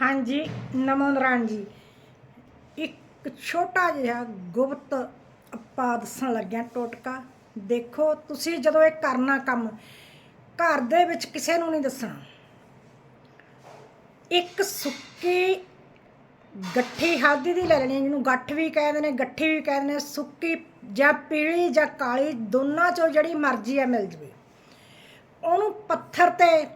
ਹਾਂਜੀ ਨਮੋ ਨਾਰਾਇਣ ਜੀ ਇੱਕ ਛੋਟਾ ਜਿਹਾ ਗੁਪਤ ਆਪਾਂ ਦੱਸਣ ਲੱਗਿਆ ਟੋਟਕਾ, ਦੇਖੋ ਤੁਸੀਂ ਜਦੋਂ ਇਹ ਕਰਨਾ ਕੰਮ, ਘਰ ਦੇ ਵਿੱਚ ਕਿਸੇ ਨੂੰ ਨਹੀਂ ਦੱਸਣਾ। ਇੱਕ ਸੁੱਕੀ ਗੱਠੀ ਹਲਦੀ ਦੀ ਲੈ ਲੈਣੀ, ਜਿਹਨੂੰ ਗੱਠ ਵੀ ਕਹਿੰਦੇ ਨੇ, ਗੱਠੀ ਵੀ ਕਹਿੰਦੇ ਨੇ, ਸੁੱਕੀ ਜਾਂ ਪੀਲੀ ਜਾਂ ਕਾਲੀ, ਦੋਨਾਂ ਚੋਂ ਜਿਹੜੀ ਮਰਜ਼ੀ ਆ ਮਿਲ ਜਵੇ। ਉਹਨੂੰ ਪੱਥਰ ਤੇ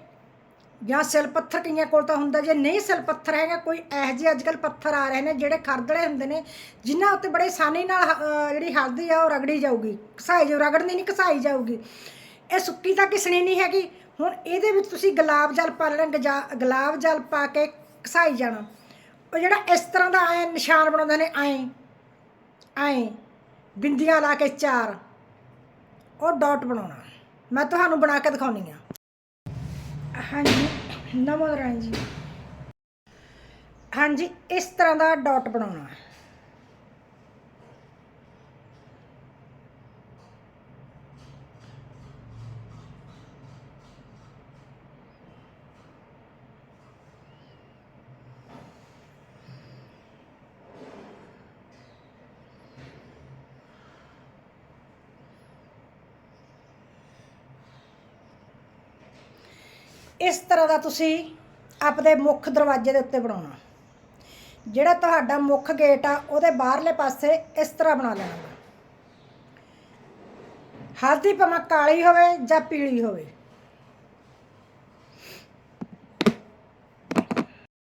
ਜਾਂ ਸਿਲ ਪੱਥਰ ਕਈਆਂ ਕੋਲ ਤਾਂ ਹੁੰਦਾ ਜੇ ਨਹੀਂ ਸਿਲ ਪੱਥਰ ਹੈਗਾ ਕੋਈ ਇਹੋ ਜਿਹੇ ਅੱਜਕੱਲ ਪੱਥਰ ਆ ਰਹੇ ਨੇ ਜਿਹੜੇ ਖਰਦੜੇ ਹੁੰਦੇ ਨੇ ਜਿਨ੍ਹਾਂ ਉੱਤੇ ਬੜੇ ਆਸਾਨੀ ਨਾਲ ਅਹ, ਜਿਹੜੀ ਹਲਦੀ ਆ ਉਹ ਰਗੜੀ ਜਾਊਗੀ ਘਸਾਈ ਜਾਊ ਰਗੜਨੀ ਨਹੀਂ ਘਸਾਈ ਜਾਊਗੀ। ਇਹ ਸੁੱਕੀ ਤਾਂ ਕਿਸਣੀ ਨਹੀਂ ਹੈਗੀ ਹੁਣ ਇਹਦੇ ਵਿੱਚ ਤੁਸੀਂ ਗੁਲਾਬ ਜਲ ਪਾ ਲੈਣਾ ਗਜਾ- ਗੁਲਾਬ ਜਲ ਪਾ ਕੇ ਘਸਾਈ ਜਾਣਾ। ਉਹ ਜਿਹੜਾ ਇਸ ਤਰ੍ਹਾਂ ਦਾ ਐ ਨਿਸ਼ਾਨ ਬਣਾਉਂਦੇ ਨੇ ਐ ਐ ਬਿੰਦੀਆਂ ਲਾ ਕੇ ਚਾਰ ਉਹ ਡਾਟ ਬਣਾਉਣਾ। ਮੈਂ ਤੁਹਾਨੂੰ ਬਣਾ ਕੇ ਦਿਖਾਉਣੀ ਆ ਹਾਂਜੀ ਨਮੋ ਨਾਰਾਇਣ ਜੀ। ਹਾਂਜੀ ਇਸ ਤਰ੍ਹਾਂ ਦਾ ਡਾਟ ਬਣਾਉਣਾ। ਇਸ ਤਰ੍ਹਾਂ ਦਾ ਤੁਸੀਂ ਆਪਦੇ ਮੁੱਖ ਦਰਵਾਜ਼ੇ ਦੇ ਉੱਤੇ ਬਣਾਉਣਾ ਜਿਹੜਾ ਤੁਹਾਡਾ ਮੁੱਖ ਗੇਟ ਆ, ਉਹਦੇ ਬਾਹਰਲੇ ਪਾਸੇ ਇਸ ਤਰ੍ਹਾਂ ਬਣਾ ਲੈਣਾ ਵਾ। ਹਲਦੀ ਭਾਵੇਂ ਕਾਲੀ ਹੋਵੇ ਜਾਂ ਪੀਲੀ ਹੋਵੇ